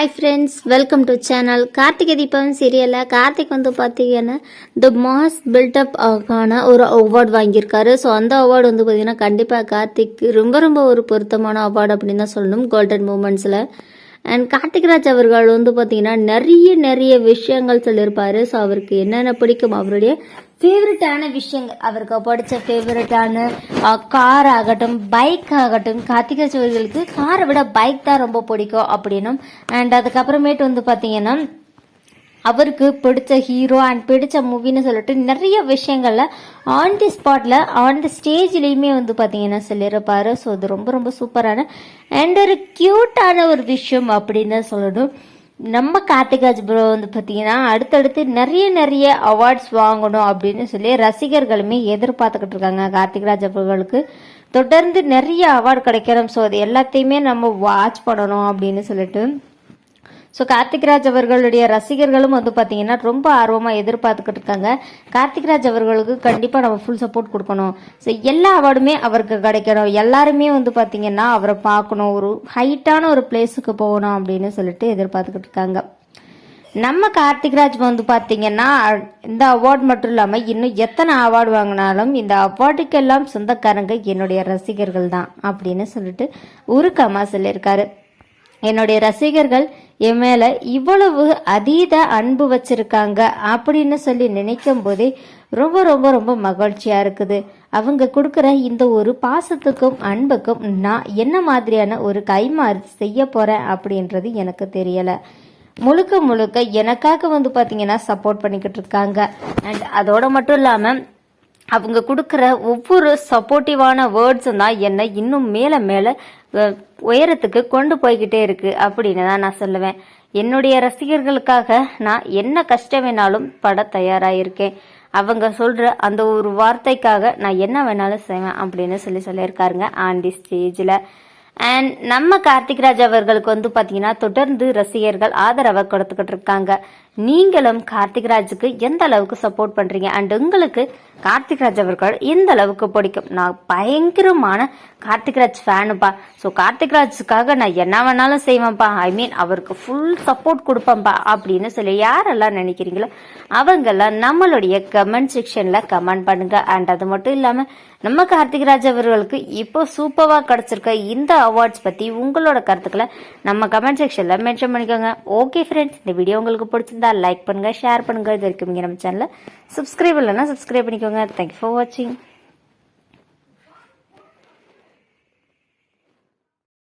Hi friends welcome to channel Karthigai Deepam சீரியலில் கார்த்திக் வந்து பார்த்தீங்கன்னா த மாஸ் பில்டப் ஆகான ஒரு அவார்டு வாங்கியிருக்காரு. ஸோ அந்த அவார்டு வந்து பார்த்தீங்கன்னா கண்டிப்பாக கார்த்திக் ரொம்ப ரொம்ப ஒரு பொருத்தமான அவார்டு அப்படின்னு தான் சொல்லணும் கோல்டன் மூமெண்ட்ஸில் அண்ட் கார்த்திக்ராஜ் அவர்கள் வந்து பார்த்தீங்கன்னா நிறைய நிறைய விஷயங்கள் சொல்லியிருப்பார். ஸோ அவருக்கு என்னென்ன பிடிக்கும்? அவருடைய ஃபேவரட்டான விஷயங்கள். அவருக்கு பிடிச்ச ஃபேவரட்டான கார் ஆகட்டும் பைக் ஆகட்டும் கார்த்திகை சோழிகளுக்கு காரை விட பைக் தான் ரொம்ப பிடிக்கும் அப்படின்னும். அண்ட் அதுக்கப்புறமேட்டு வந்து பார்த்தீங்கன்னா அவருக்கு பிடிச்ச ஹீரோ அண்ட் பிடிச்ச மூவின்னு சொல்லிட்டு நிறைய விஷயங்களில் ஆன் தி ஸ்பாட்டில் ஆன் தி ஸ்டேஜ்லேயுமே வந்து பார்த்தீங்கன்னா சொல்லியிருப்பார். ஸோ அது ரொம்ப ரொம்ப சூப்பரான அண்ட் ஒரு க்யூட்டான ஒரு விஷயம் அப்படின்னு சொல்லணும். நம்ம கார்த்திகாஜ் ப்ரோ வந்து பார்த்தீங்கன்னா அடுத்தடுத்து நிறைய நிறைய அவார்ட்ஸ் வாங்கணும் அப்படின்னு சொல்லி ரசிகர்களுமே எதிர்பார்த்துக்கிட்டு இருக்காங்க கார்த்திகராஜ் அவர்களுக்கு. தொடர்ந்து நிறைய அவார்டு கிடைக்கணும். ஸோ அது எல்லாத்தையுமே நம்ம வாட்ச் பண்ணணும் அப்படின்னு சொல்லிட்டு. ஸோ கார்த்திக்ராஜ் அவர்களுடைய ரசிகர்களும் வந்து பார்த்தீங்கன்னா ரொம்ப ஆர்வமாக எதிர்பார்த்துக்கிட்டு இருக்காங்க. கார்த்திக்ராஜ் அவர்களுக்கு கண்டிப்பாக நம்ம ஃபுல் சப்போர்ட் கொடுக்கணும். ஸோ எல்லா அவார்டுமே அவருக்கு கிடைக்கணும். எல்லாருமே வந்து பார்த்தீங்கன்னா அவரை பார்க்கணும். ஒரு ஹைட்டான ஒரு பிளேஸுக்கு போகணும் அப்படின்னு சொல்லிட்டு எதிர்பார்த்துக்கிட்டு இருக்காங்க. நம்ம கார்த்திக்ராஜ் வந்து பார்த்தீங்கன்னா இந்த அவார்டு மட்டும் இல்லாமல் இன்னும் எத்தனை அவார்டு வாங்கினாலும் இந்த அவார்டுக்கெல்லாம் சொந்தக்காரங்க என்னுடைய ரசிகர்கள் தான் அப்படின்னு சொல்லிட்டு உருக்கமாக சொல்லியிருக்காரு என்னுடைய ரசிகர்கள் என் மேல இவ்வளவு அதீத அன்பு வச்சிருக்காங்க அப்படின்னு சொல்லி நினைக்கும் போதே ரொம்ப ரொம்ப ரொம்ப மகிழ்ச்சியா இருக்குது. அவங்க கொடுக்குற இந்த ஒரு பாசத்துக்கும் அன்புக்கும் நான் என்ன மாதிரியான ஒரு கைமாறு செய்ய போறேன் அப்படின்றது எனக்கு தெரியல. முழுக்க முழுக்க எனக்காக வந்து பாத்தீங்கன்னா சப்போர்ட் பண்ணிக்கிட்டு இருக்காங்க. அண்ட் அதோட மட்டும் இல்லாம அவங்க கொடுக்குற ஒவ்வொரு சப்போர்ட்டிவான வேர்ட்ஸும் தான் என்னை இன்னும் மேலே மேலே உயரத்துக்கு கொண்டு போய்கிட்டே இருக்குது அப்படின்னு தான் நான் சொல்லுவேன். என்னுடைய ரசிகர்களுக்காக நான் என்ன கஷ்டம் வேணாலும் பட தயாராகிருக்கேன் அவங்க சொல்கிற அந்த ஒரு வார்த்தைக்காக நான் என்ன வேணாலும் செய்வேன் அப்படின்னு சொல்லி சொல்லியிருக்காருங்க ஆண்டி ஸ்டேஜில். அண்ட் நம்ம கார்த்திக்ராஜ் அவர்களுக்கு வந்து பார்த்தீங்கன்னா தொடர்ந்து ரசிகர்கள் ஆதரவை கொடுத்துக்கிட்டு இருக்காங்க. நீங்களும் கார்த்திக்ராஜுக்கு எந்த அளவுக்கு சப்போர்ட் பண்றீங்க? அண்ட் உங்களுக்கு கார்த்திக்ராஜ் அவர்கள் எந்த அளவுக்கு பிடிக்கும்? நான் பயங்கரமான கார்த்திக்ராஜ் ஃபேனுப்பா. ஸோ கார்த்திக்ராஜுக்காக நான் என்ன வேணாலும் செய்வேன்ப்பா. ஐ மீன் அவருக்கு ஃபுல் சப்போர்ட் கொடுப்பேன்ப்பா அப்படின்னு சொல்லி யாரெல்லாம் நினைக்கிறீங்களோ அவங்கெல்லாம் நம்மளுடைய கமெண்ட் செக்ஷனில் கமெண்ட் பண்ணுங்க. அண்ட் அது மட்டும் இல்லாமல் நம்ம கார்த்திக்ராஜ் அவர்களுக்கு இப்போ சூப்பராக கிடச்சிருக்க இந்த அவார்ட்ஸ் பற்றி உங்களோட கருத்துக்களை நம்ம கமெண்ட் செக்ஷனில் மென்ஷன் பண்ணிக்கோங்க. ஓகே ஃப்ரெண்ட்ஸ் இந்த வீடியோ உங்களுக்கு பிடிச்சிருந்தா லைக் பண்ணுங்கள் ஷேர் பண்ணுங்கள் இது வரைக்கும் நம்ம சேனலில் சப்ஸ்கிரைப் இல்லைன்னா சப்ஸ்கிரைப் பண்ணிக்கோங்க. தேங்க்யூ ஃபார் வாட்சிங்